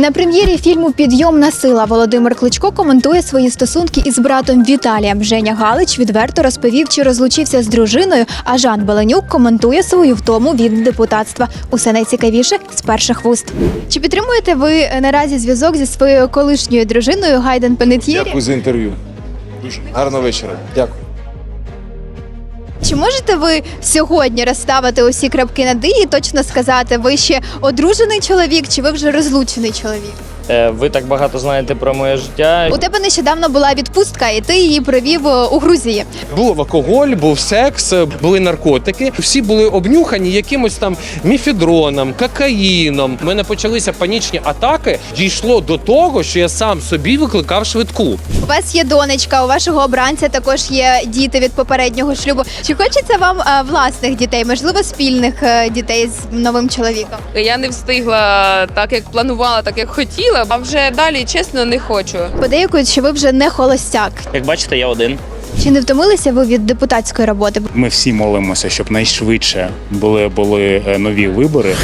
На прем'єрі фільму Підйомна сила Володимир Кличко коментує свої стосунки із братом Віталієм. Женя Галич відверто розповів, чи розлучився з дружиною. А Жан Беленюк коментує свою втому від депутатства. Усе найцікавіше з перших вуст. Чи підтримуєте ви е, наразі зв'язок зі своєю колишньою дружиною Гайден Пенет'єрі? Дякую за інтерв'ю. Дуже гарного вечора. Дякую. Чи можете ви сьогодні розставити усі крапки над «і» і точно сказати, ви ще одружений чоловік, чи ви вже розлучений чоловік? Е, Ви так багато знаєте про моє життя. У тебе нещодавно була відпустка, і ти її провів е, у Грузії. Був алкоголь, був секс, були наркотики. Всі були обнюхані якимось там міфедроном, кокаїном. У мене почалися панічні атаки. Дійшло до того, що я сам собі викликав швидку. У вас є донечка, у вашого обранця також є діти від попереднього шлюбу. Чи хочеться вам е, власних дітей, можливо, спільних е, дітей з новим чоловіком? Я не встигла так, як планувала, так як хотіла, а вже далі, чесно, не хочу. Подейкують, що ви вже не холостяк. Як бачите, я один. Чи не втомилися ви від депутатської роботи? Ми всі молимося, щоб найшвидше були, були е, нові вибори.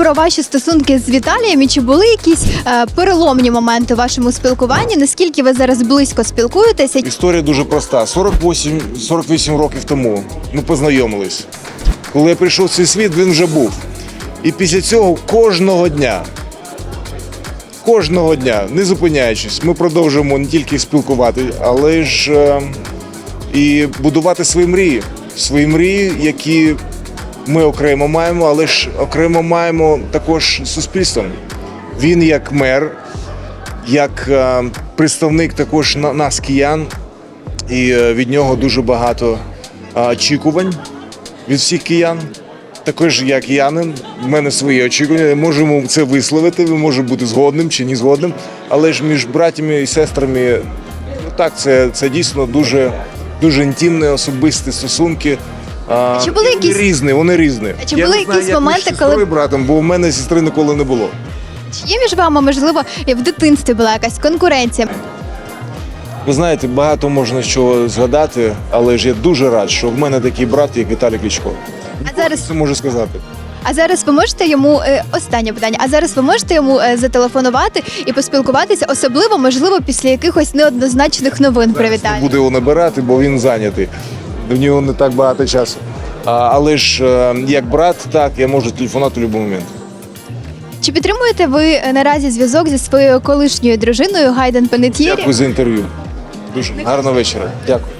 Про ваші стосунки з Віталієм і чи були якісь е, переломні моменти у вашому спілкуванні? Наскільки ви зараз близько спілкуєтеся? Історія дуже проста. 48, 48 років тому ми познайомились. Коли я прийшов в цей світ, він вже був. І після цього кожного дня, кожного дня, не зупиняючись, ми продовжуємо не тільки спілкувати, але ж е, і будувати свої мрії. Свої мрії, які ми окремо маємо, але ж окремо маємо також суспільством. Він як мер, як е, представник також на- нас, киян, і е, від нього дуже багато е, очікувань від всіх киян. Також як янин, в мене свої очікування. Можемо це висловити, ви може бути згодним чи не згодним. Але ж між братями і сестрами, ну так, це, це дійсно дуже, дуже інтимні, особисті стосунки. А, Чи були і якісь- різні, вони різні. Чи були не якісь як між моменти, сестрою коли- і братом, бо в мене сестри ніколи не було. Чи є між вами, можливо, і в дитинстві була якась конкуренція? Ви знаєте, багато можна чого згадати, але ж я дуже рад, що в мене такий брат, як Віталій Кличко. А зараз Це можу сказати. А зараз ви можете йому е, останнє питання. А зараз ви можете йому е, зателефонувати і поспілкуватися, особливо можливо після якихось неоднозначних новин про Віталія? Буду його набирати, бо він зайнятий. В нього не так багато часу. Але ж е, як брат, так, я можу телефонувати в будь-який момент. Чи підтримуєте ви е, наразі зв'язок зі своєю колишньою дружиною Гайден Пенет'єрі? Дякую за інтерв'ю. Дуже гарного вечора. Дякую.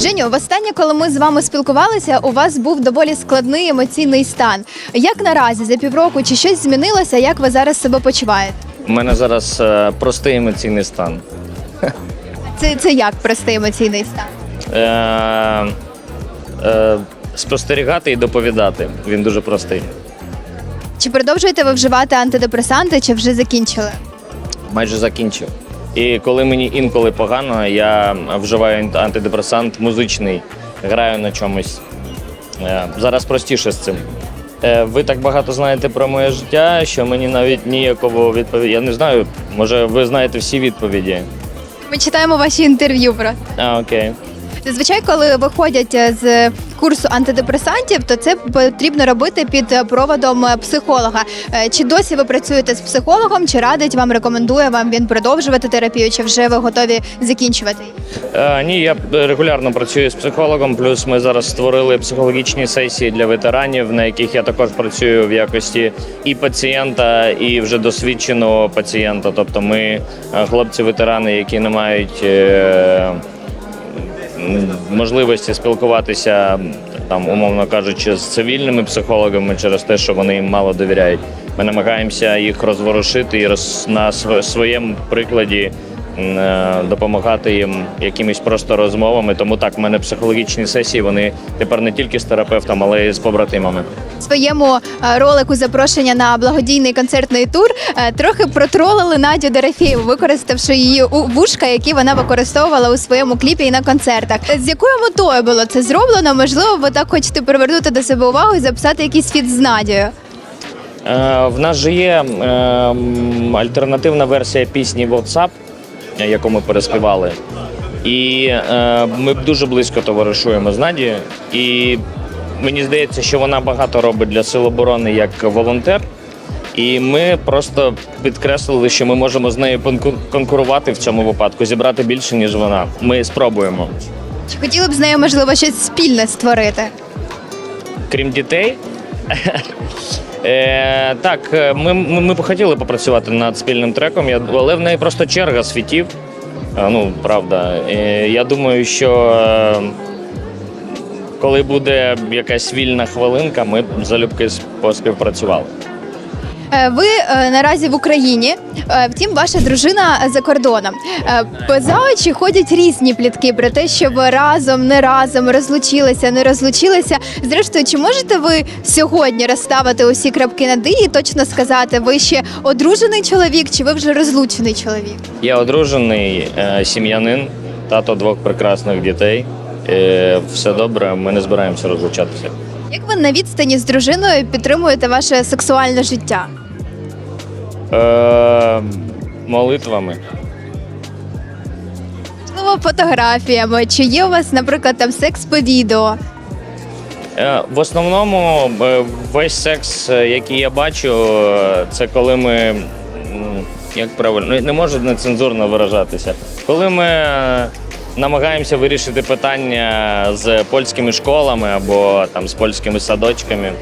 Женю, востаннє, коли ми з вами спілкувалися, у вас був доволі складний емоційний стан. Як наразі за півроку чи щось змінилося? Як ви зараз себе почуваєте? У мене зараз е, простий емоційний стан. Це, це як простий емоційний стан? Е, е, спостерігати і доповідати. Він дуже простий. Чи продовжуєте ви вживати антидепресанти, чи вже закінчили? Майже закінчив. І коли мені інколи погано, я вживаю антидепресант музичний, граю на чомусь. Е, Зараз простіше з цим. Е, Ви так багато знаєте про моє життя, що мені навіть ніякого відповіді. Я не знаю, може ви знаєте всі відповіді. Ми читаємо ваші інтерв'ю брат. А, окей. Зазвичай, коли виходять е, з курсу антидепресантів, то це потрібно робити під проводом е, психолога. Е, Чи досі ви працюєте з психологом, чи радить вам, рекомендує вам він продовжувати терапію, чи вже ви готові закінчувати? Е, ні, я регулярно працюю з психологом. Плюс ми зараз створили психологічні сесії для ветеранів, на яких я також працюю в якості і пацієнта, і вже досвідченого пацієнта. Тобто, ми хлопці-ветерани, які не мають. Можливості спілкуватися там, умовно кажучи, з цивільними психологами через те, що вони їм мало довіряють. Ми намагаємося їх розворушити і роз, на своєму прикладі допомагати їм якимись просто розмовами. Тому так, в мене психологічні сесії вони тепер не тільки з терапевтом, але й з побратимами. В своєму е, ролику запрошення на благодійний концертний тур е, трохи протролили Надю Дорофєєву, використавши її вушка, які вона використовувала у своєму кліпі і на концертах. З якою метою було це зроблено? Можливо, ви так хочете привернути до себе увагу і записати якийсь фіт з Надією. Е, В нас же є е, альтернативна версія пісні WhatsApp, е, яку ми переспівали. І е, ми дуже близько товаришуємо з Надією. І мені здається, що вона багато робить для Сил оборони як волонтер. І ми просто підкреслили, що ми можемо з нею конкурувати в цьому випадку, зібрати більше, ніж вона. Ми спробуємо. Чи хотіли б з нею можливо щось спільне створити? крім дітей. Е, так, е, ми, ми, б хотіли попрацювати над спільним треком, але в неї просто черга світів. Ну, правда. Е, я думаю, що е, коли буде якась вільна хвилинка, ми залюбки поспівпрацювали. Е, Ви е, наразі в Україні, е, втім, ваша дружина за кордоном. Поза очі ходять різні плітки про те, що ви разом, не разом розлучилися, не розлучилися. Зрештою, чи можете ви сьогодні розставити усі крапки над «і» і точно сказати, ви ще одружений чоловік, чи ви вже розлучений чоловік? Я одружений сім'янин, тато двох прекрасних дітей. Все добре, ми не збираємося розлучатися. Як ви на відстані з дружиною підтримуєте ваше сексуальне життя? Е, молитвами. Можливо, фотографіями, чи є у вас, наприклад, там секс по відео? Е, В основному е, весь секс, е, який я бачу, е, це коли ми м, як правильно, ну, не можу нецензурно виражатися. Коли ми е, намагаємося вирішити питання з польськими школами або там з польськими садочками,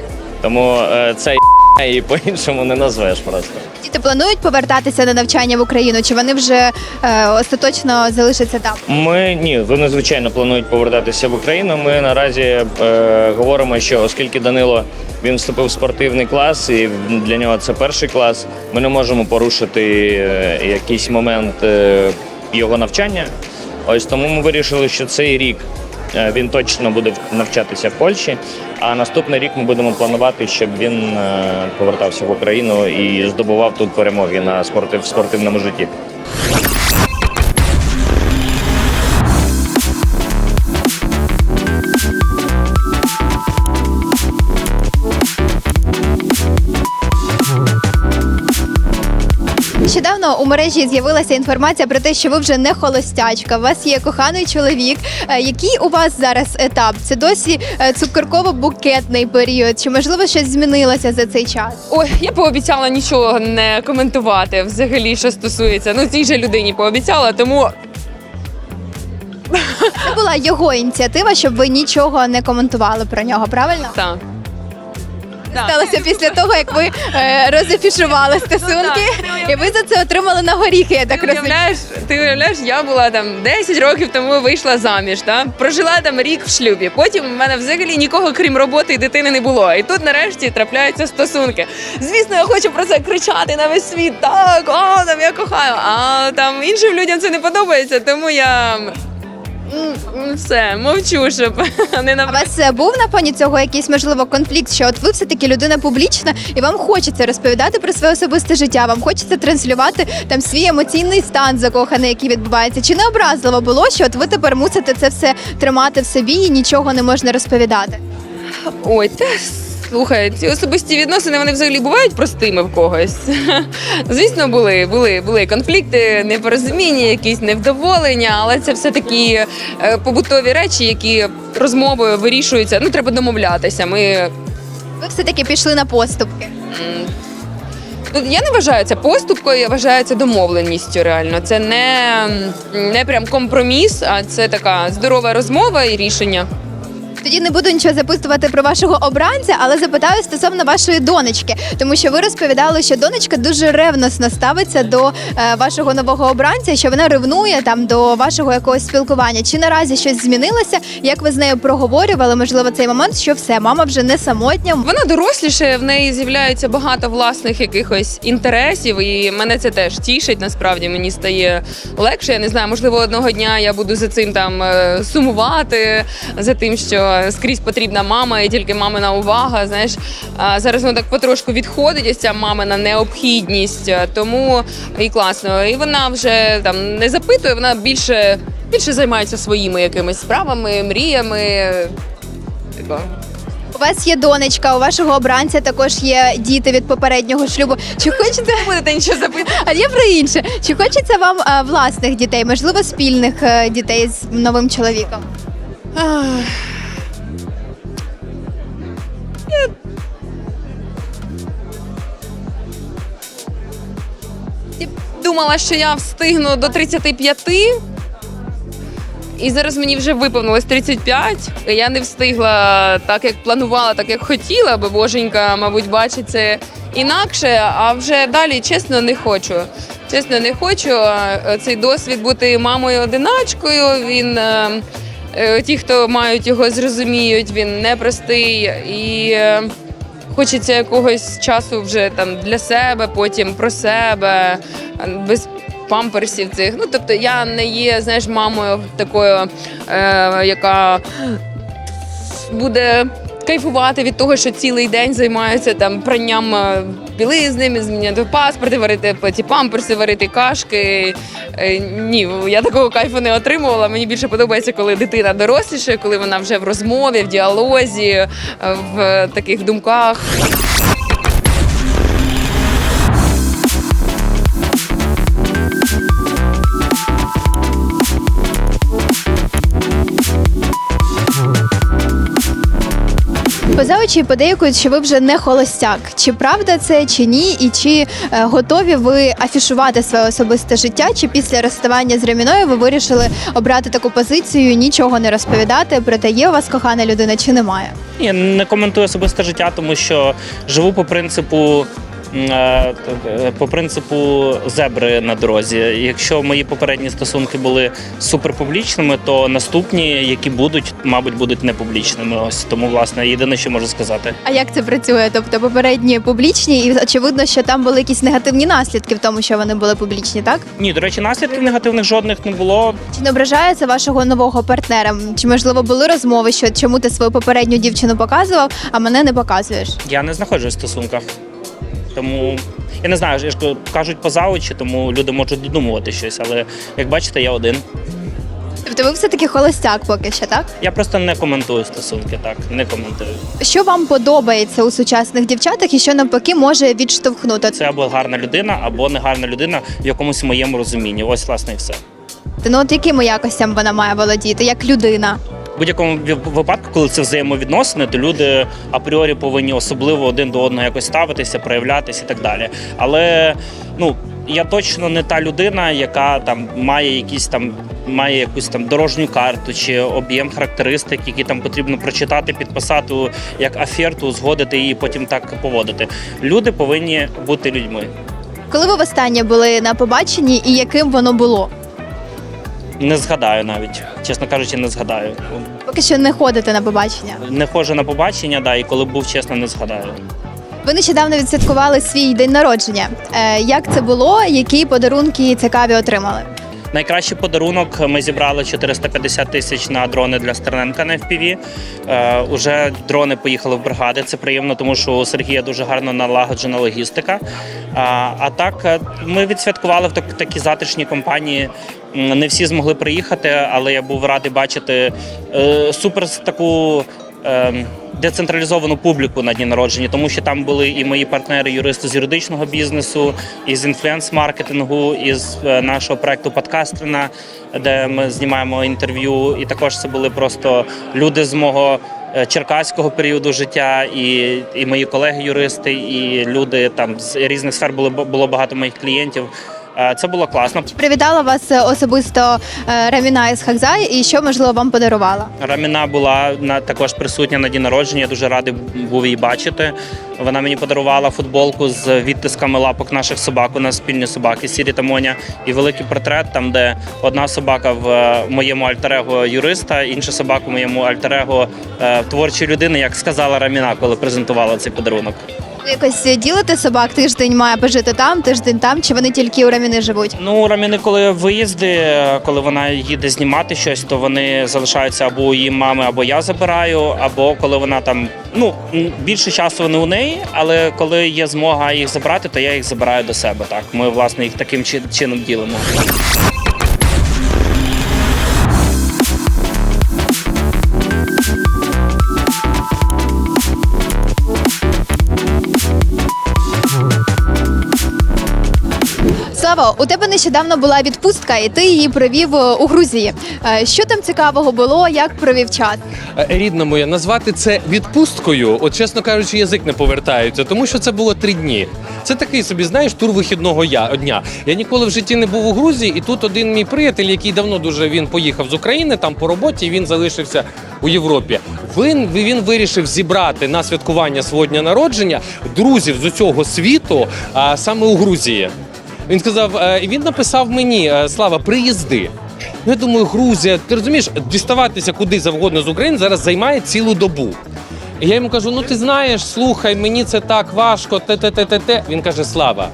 тому е, це і по-іншому не назвеш просто. Діти планують повертатися на навчання в Україну, чи вони вже е, остаточно залишаться там? Ми ні, вони звичайно планують повертатися в Україну. Ми наразі е, говоримо, що оскільки Данило він вступив в спортивний клас, і для нього це перший клас. Ми не можемо порушити е, якийсь момент е, його навчання. Ось тому ми вирішили, що цей рік він точно буде навчатися в Польщі. А наступний рік ми будемо планувати, щоб він е, повертався в Україну і здобував тут перемоги на спортив, спортивному житті. Нещодавно у мережі з'явилася інформація про те, що ви вже не холостячка. У вас є коханий чоловік. Е, Який у вас зараз етап? Це досі е, цукерково-букетний період? Чи можливо щось змінилося за цей час? Ой, я пообіцяла нічого не коментувати взагалі, що стосується. Ну, цій же людині пообіцяла, тому Це була його ініціатива, щоб ви нічого не коментували про нього. Правильно? так. Сталося після того, як ви е, розафішували стосунки, і ви за це отримали на горіхи. Я так Ти розумію. уявляєш, ти уявляєш, я була там 10 років тому вийшла заміж, та? прожила там рік в шлюбі. Потім в мене взагалі нікого, крім роботи і дитини, не було. І тут нарешті трапляються стосунки. Звісно, я хочу про це кричати на весь світ. Так, о, там я кохаю. А там іншим людям це не подобається, тому я все мовчу, щоб не А у вас е, був на фоні цього якийсь можливо конфлікт, що от ви все таки людина публічна, і вам хочеться розповідати про своє особисте життя, вам хочеться транслювати там свій емоційний стан закоханий, який відбувається. Чи не образливо було, що от ви тепер мусите це все тримати в собі і нічого не можна розповідати? Ой, та слухай, ці особисті відносини вони взагалі бувають простими в когось. Звісно, були, були, були конфлікти, непорозуміння, якісь невдоволення, але це все такі е, побутові речі, які розмовою вирішуються. Ну, треба домовлятися. Ми Ви все таки пішли на поступки. Ну, я не вважаю це поступкою, я вважаю це домовленістю. Реально, це не, не прям компроміс, а це така здорова розмова і рішення. Тоді не буду нічого запитувати про вашого обранця, але запитаю стосовно вашої донечки, тому що ви розповідали, що донечка дуже ревносно ставиться до е, вашого нового обранця, що вона ревнує там до вашого якогось спілкування. Чи наразі щось змінилося? Як ви з нею проговорювали? Можливо, цей момент, що все, мама вже не самотня. Вона доросліше, в неї з'являється багато власних якихось інтересів, і мене це теж тішить. Насправді мені стає легше. Я не знаю, можливо, одного дня я буду за цим там е, сумувати, за тим, що скрізь потрібна мама, і тільки мамина увага. Знаєш, зараз воно так потрошку відходить, ось ця мамина необхідність. Тому і класно. І вона вже там не запитує, вона більше, більше займається своїми якимись справами, мріями. Типа. У вас є донечка, у вашого обранця також є діти від попереднього шлюбу. Чи хочеться Не будете нічого запитати. А я про інше. Чи хочеться вам е, власних дітей, можливо, спільних е, дітей з новим чоловіком? Ах. Думала, що я встигну до 35. І зараз мені вже виповнилось 35. Я не встигла так, як планувала, так як хотіла, бо боженька, мабуть, бачить це інакше. А вже далі, чесно, не хочу. Чесно, не хочу. Е, Цей досвід бути мамою одиначкою. Він е, е, ті, хто мають його, зрозуміють, він непростий і. Хочеться якогось часу вже там для себе, потім про себе, без памперсів цих. Ну тобто я не є, знаєш, мамою такою, е, яка буде кайфувати від того, що цілий день займаються там пранням е, білизни, зміняти паспорти, варити ці памперси, варити кашки. Е, Ні, я такого кайфу не отримувала. Мені більше подобається, коли дитина доросліша, коли вона вже в розмові, в діалозі, е, в таких думках. Поза очі подейкують, що ви вже не холостяк. Чи правда це, чи ні? І чи е, готові ви афішувати своє особисте життя? Чи після розставання з Реміною ви вирішили обрати таку позицію, нічого не розповідати? про те, є у вас кохана людина чи немає? Ні, не коментую особисте життя, тому що живу по принципу. Е, е, По принципу зебри на дорозі. Якщо мої попередні стосунки були суперпублічними, то наступні, які будуть, мабуть, будуть непублічними. Ось тому, власне, єдине, що можу сказати. А як це працює? Тобто попередні публічні, і очевидно, що там були якісь негативні наслідки в тому, що вони були публічні, так? Ні, до речі, наслідків негативних жодних не було. Чи не ображає це вашого нового партнера? Чи можливо були розмови, що чому ти свою попередню дівчину показував, а мене не показуєш? Я не знаходжусь в стосунках. Тому я не знаю, я ж кажуть поза очі, тому люди можуть додумувати щось. Але як бачите, я один. Тобто ви все таки холостяк поки що, так? Я просто не коментую стосунки, так не коментую. Що вам подобається у сучасних дівчатах і що навпаки може відштовхнути? Це або гарна людина, або не гарна людина в якомусь моєму розумінні. Ось власне і все. Ну от якими якостями вона має володіти, як людина? Будь-якому випадку, коли це взаємовідносини, то люди апріорі повинні особливо один до одного якось ставитися, проявлятися і так далі. Але ну я точно не та людина, яка там має якісь там має якусь там дорожню карту чи об'єм характеристик, які там потрібно прочитати, підписати як аферту, згодити і потім так поводити. Люди повинні бути людьми. Коли ви востаннє були на побаченні і яким воно було? Не згадаю навіть, чесно кажучи, не згадаю. Поки що не ходите на побачення. Не ходжу на побачення, да, і коли був чесно, не згадаю. Ви нещодавно відсвяткували свій день народження. Е, як це було? Які подарунки цікаві отримали? Найкращий подарунок ми зібрали 450 тисяч на дрони для Стерненка на FPV. Е, уже дрони поїхали в бригади. Це приємно, тому що у Сергія дуже гарно налагоджена логістика. А, а так е, ми відсвяткували в так- такій затишній компанії. Не всі змогли приїхати, але я був радий бачити е, супер таку. Ем, Децентралізовану публіку на дні народження, тому що там були і мої партнери, юристи з юридичного бізнесу, із інфлюенс-маркетингу, із е, нашого проекту Подкастрина, де ми знімаємо інтерв'ю. І також це були просто люди з мого е, черкаського періоду життя, і, і мої колеги-юристи, і люди там з різних сфер було було багато моїх клієнтів. Е, Це було класно. Привітала вас е, особисто е, Раміна із Хакзай і що можливо вам подарувала? Раміна була на також присутня на дні народження. Я дуже радий був її бачити. Вона мені подарувала футболку з відтисками лапок наших собак. У нас спільні собаки Сірі та Моня, і великий портрет, там де одна собака в моєму альтерего юриста, інша собака в моєму альтерего творчої людини, як сказала Раміна, коли презентувала цей подарунок. Якось ділите собак, тиждень має пожити там, тиждень там, чи вони тільки у Раміни живуть? Ну, Раміни, коли виїзди, коли вона їде знімати щось, то вони залишаються або у її мами, або я забираю, або коли вона там. Ну більше часу вони у неї, але коли є змога їх забрати, то я їх забираю до себе. Так ми власне їх таким чи- чином ділимо. У тебе нещодавно була відпустка, і ти її провів е, у Грузії. Е, Що там цікавого було? Як провів час? Е, Рідна моя, назвати це відпусткою, от чесно кажучи, язик не повертається, тому що це було три дні. Це такий собі, знаєш, тур вихідного я дня. Я ніколи в житті не був у Грузії, і тут один мій приятель, який давно дуже він поїхав з України, там по роботі, він залишився у Європі. Він, він вирішив зібрати на святкування свого дня народження друзів з усього світу, а саме у Грузії. Він сказав, е, і він написав мені: е, Слава, приїзди. Ну, я думаю, Грузія, ти розумієш, діставатися куди завгодно з України зараз займає цілу добу. І я йому кажу: ну ти знаєш, слухай, мені це так важко, те, те, те, те, те. Він каже: Слава,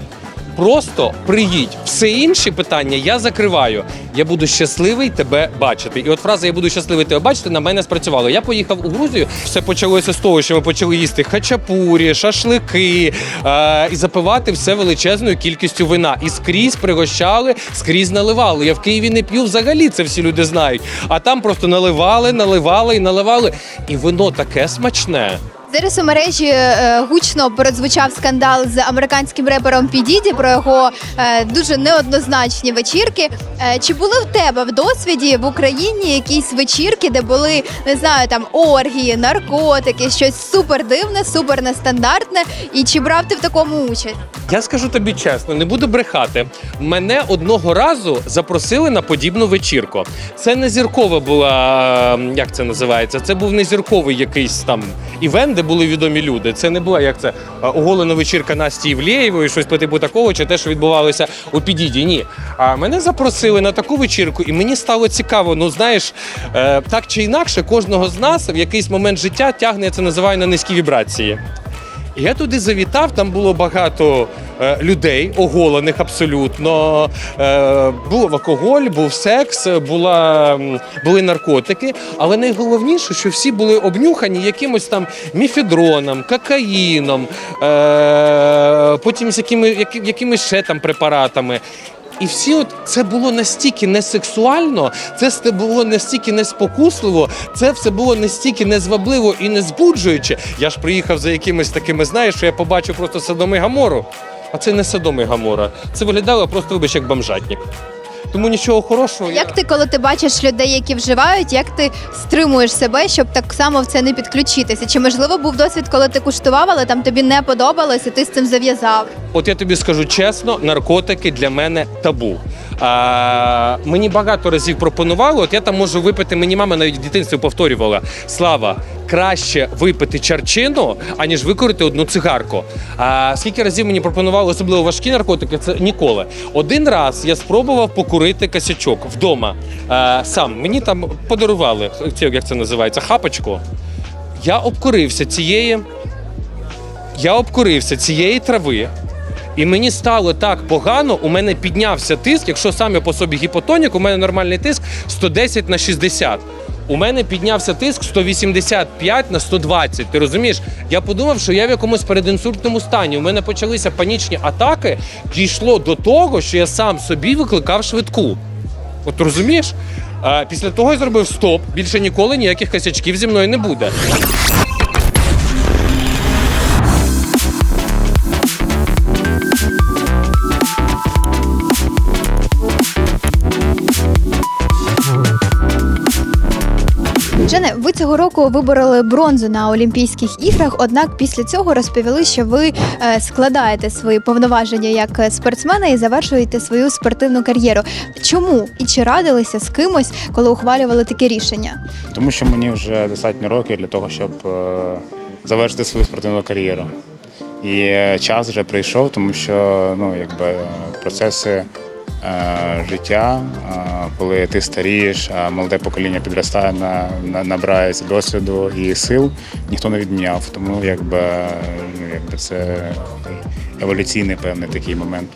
просто приїдь. Все інші питання я закриваю. Я буду щасливий тебе бачити. І от фраза Я буду щасливий тебе бачити на мене спрацювала. Я поїхав у Грузію. Все почалося з того, що ми почали їсти хачапурі, шашлики е- і запивати все величезною кількістю вина. І скрізь пригощали, скрізь наливали. Я в Києві не п'ю взагалі, це всі люди знають. А там просто наливали, наливали і наливали. І вино таке смачне. Зараз у мережі е, гучно прозвучав скандал з американським репером Пі Діді про його е, дуже неоднозначні вечірки. Е, чи були в тебе в досвіді в Україні якісь вечірки, де були не знаю, там оргії, наркотики, щось супер дивне, супер нестандартне? І чи брав ти в такому участь? Я скажу тобі чесно, не буду брехати. Мене одного разу запросили на подібну вечірку. Це не зіркова була, ем, як це називається? Це був не зірковий якийсь там івент, де були відомі люди. Це не була як це оголена вечірка Насті Івлєєвої, щось по типу такого, чи те, що відбувалося у підіді. Ні. А мене запросили на таку вечірку, і мені стало цікаво. Ну знаєш, е, так чи інакше, кожного з нас в якийсь момент життя тягне це називаю на низькі вібрації. Я туди завітав, там було багато е, людей, оголених абсолютно. Е, був алкоголь, був секс, була, були наркотики. Але найголовніше, що всі були обнюхані якимось там міфедроном, кокаїном, е, потім з якими, які, якимись ще там препаратами. І всі, от це було настільки несексуально, це все було настільки неспокусливо, це все було настільки незвабливо і незбуджуюче. Я ж приїхав за якимись такими, знаєш, що я побачив просто Содом і Гамору. А це не Содом і Гамора. Це виглядало просто вибач як бомжатник. Тому нічого хорошого. я- Як ти, коли ти бачиш людей, які вживають, як ти стримуєш себе, щоб так само в це не підключитися? Чи можливо був досвід, коли ти куштував, але там тобі не подобалось, і ти з цим зав'язав? От я тобі скажу чесно, наркотики для мене табу. А, мені багато разів пропонували. От я там можу випити. Мені мама навіть в дитинстві повторювала: Слава, краще випити чарчину, аніж викорити одну цигарку. А скільки разів мені пропонували особливо важкі наркотики, це ніколи. Один раз я спробував покурити косячок вдома. А, сам мені там подарували як це називається, хапочку. Я обкурився цієї. Я обкурився цієї трави. І мені стало так погано, у мене піднявся тиск. Якщо сам я по собі гіпотонік, у мене нормальний тиск 110 на 60. У мене піднявся тиск 185 на 120. Ти розумієш? Я подумав, що я в якомусь передінсультному стані. У мене почалися панічні атаки. Дійшло до того, що я сам собі викликав швидку. От розумієш? Після того я зробив стоп. Більше ніколи ніяких косячків зі мною не буде. Жене, ви цього року вибороли бронзу на Олімпійських іграх. Однак після цього розповіли, що ви е, складаєте свої повноваження як е, спортсмена і завершуєте свою спортивну кар'єру. Чому і чи радилися з кимось, коли ухвалювали таке рішення? Тому що мені вже достатньо років для того, щоб е, завершити свою спортивну кар'єру. І час вже прийшов, тому що ну, якби, процеси життя, е, коли ти старієш, а молоде покоління підростає, на, на, набирається досвіду і сил, ніхто не відміняв. Тому якби, ну, якби це еволюційний певний такий момент.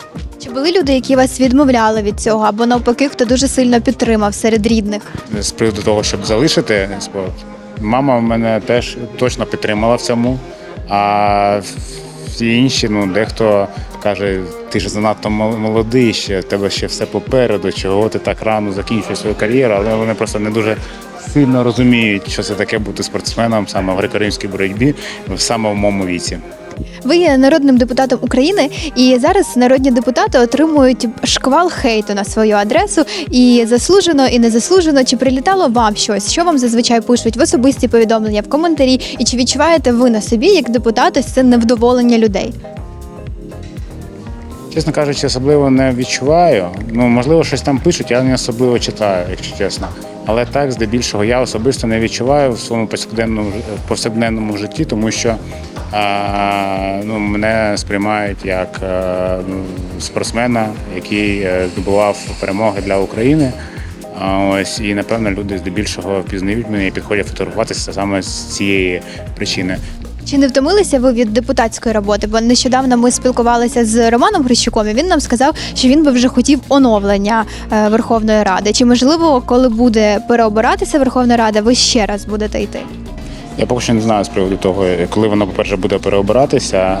Чи були люди, які вас відмовляли від цього, або навпаки, хто дуже сильно підтримав серед рідних? з приводу того, щоб залишити спорт. Мама мене теж точно підтримала в цьому. А всі інші, ну дехто каже, ти ж занадто молодий, ще тебе ще все попереду, чого ти так рано закінчуєш свою кар'єру, але вони просто не дуже сильно розуміють, що це таке бути спортсменом саме в греко-римській боротьбі, в моєму віці. Ви є народним депутатом України, і зараз народні депутати отримують шквал хейту на свою адресу. І заслужено, і незаслужено. Чи прилітало вам щось? Що вам зазвичай пишуть в особисті повідомлення, в коментарі? І чи відчуваєте ви на собі як депутат ось це невдоволення людей? Чесно кажучи, особливо не відчуваю. Ну, можливо, щось там пишуть, я не особливо читаю, якщо чесно. Але так, здебільшого, я особисто не відчуваю в своєму повсякденному, повсякденному житті, тому що а, ну, мене сприймають як е, ну, спортсмена, який е, здобував перемоги для України. А, Ось і напевно люди здебільшого впізнають мене і підходять фотографуватися саме з цієї причини. Чи не втомилися ви від депутатської роботи? Бо нещодавно ми спілкувалися з Романом Грищуком, і він нам сказав, що він би вже хотів оновлення е, Верховної Ради. Чи можливо, коли буде переобиратися Верховна Рада, ви ще раз будете йти? Я поки що не знаю з приводу того, коли воно, по-перше, буде переобиратися.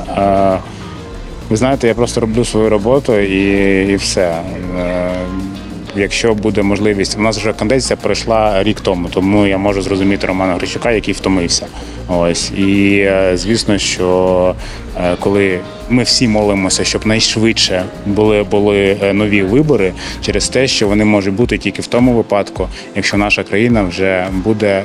Ви знаєте, я просто роблю свою роботу і, і все. Якщо буде можливість, у нас вже кондиція пройшла рік тому, тому я можу зрозуміти Романа Грищука, який втомився. Ось і е, звісно, що е, коли ми всі молимося, щоб найшвидше були, були е, нові вибори через те, що вони можуть бути тільки в тому випадку, якщо наша країна вже буде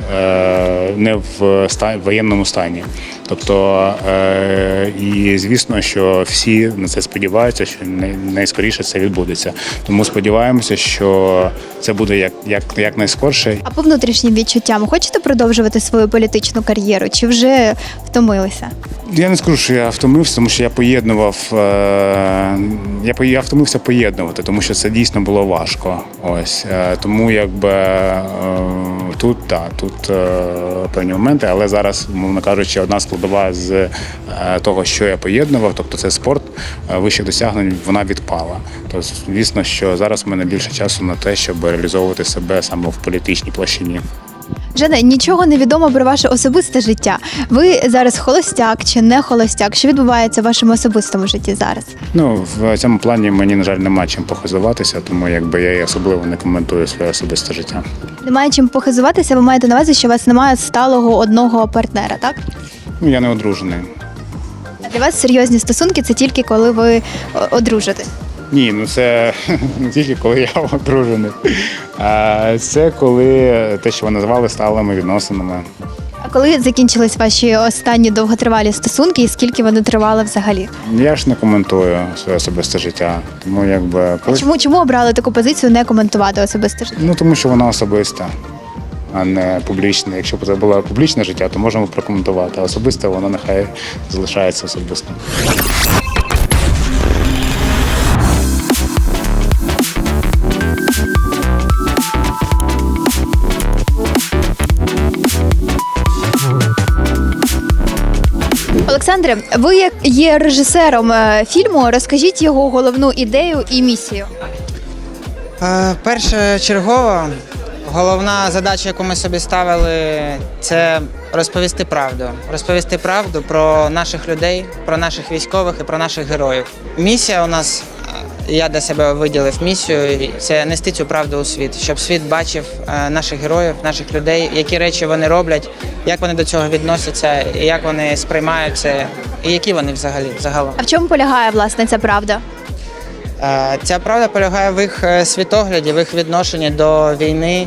не в воєнному стані. Тобто, е, і звісно, що всі на це сподіваються, що найскоріше це відбудеться. Тому сподіваємося, що це буде як, як, як найскорше. А по внутрішнім відчуттям хочете продовжувати свою політичну кар'єру? Чи вже втомилися? Я не скажу, що я втомився, тому що я поєднував. е, Я, я втомився поєднувати, тому що це дійсно було важко. Ось е, тому якби тут так, тут певні моменти, але зараз, мовно кажучи, одна складова з е, того, що я поєднував, тобто це спорт е, вищих досягнень, вона відпала. Тобто, звісно, що зараз в мене більше часу на те, щоб реалізовувати себе саме в політичній площині. Жене, нічого не відомо про ваше особисте життя. Ви зараз холостяк чи не холостяк? Що відбувається в вашому особистому житті зараз? Ну, в цьому плані мені, на жаль, нема чим похизуватися, тому якби я і особливо не коментую своє особисте життя. Немає чим похизуватися, ви маєте на увазі, що у вас немає сталого одного партнера, так? Ну, я не одружений. А Для вас серйозні стосунки це тільки коли ви о, одружитесь. Ні, ну це не тільки коли я одружений. А це коли те, що ви назвали сталими відносинами. А коли закінчились ваші останні довготривалі стосунки, і скільки вони тривали взагалі? Я ж не коментую своє особисте життя. Тому якби А чому чому обрали таку позицію не коментувати особисте життя? ну тому що вона особиста, а не публічна. Якщо б це було публічне життя, то можемо прокоментувати. А особисте воно нехай залишається особистим. Олександре, ви є режисером е, фільму, розкажіть його головну ідею і місію. Е, Першочергово головна задача, яку ми собі ставили, це розповісти правду. Розповісти правду про наших людей, про наших військових і про наших героїв. Місія у нас, я для себе виділив місію, це нести цю правду у світ, щоб світ бачив е, наших героїв, наших людей, які речі вони роблять, як вони до цього відносяться, як вони сприймають це, і які вони взагалі загалом. А в чому полягає власне ця правда? Е, Ця правда полягає в їх е, світогляді, в їх відношенні до війни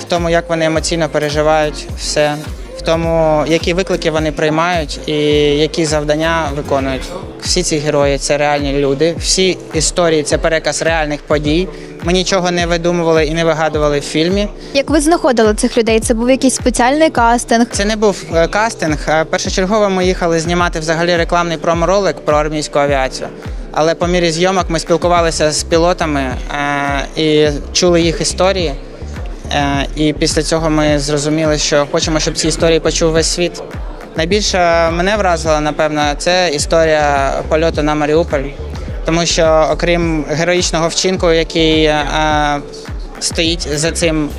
в тому, як вони емоційно переживають все, в тому, які виклики вони приймають і які завдання виконують. Всі ці герої це реальні люди. Всі історії це переказ реальних подій. Ми нічого не видумували і не вигадували в фільмі. Як ви знаходили цих людей? Це був якийсь спеціальний кастинг? Це не був е, кастинг. Першочергово ми їхали знімати взагалі рекламний промо-ролик про армійську авіацію. Але по мірі зйомок ми спілкувалися з пілотами е, і чули їх історії. Е, і після цього ми зрозуміли, що хочемо, щоб ці історії почув весь світ. Найбільше мене вразило, напевно, це історія польоту на Маріуполь. Тому що, окрім героїчного вчинку, який е, стоїть за цим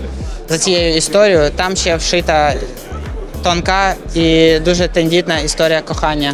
за цією історією, там ще вшита тонка і дуже тендітна історія кохання.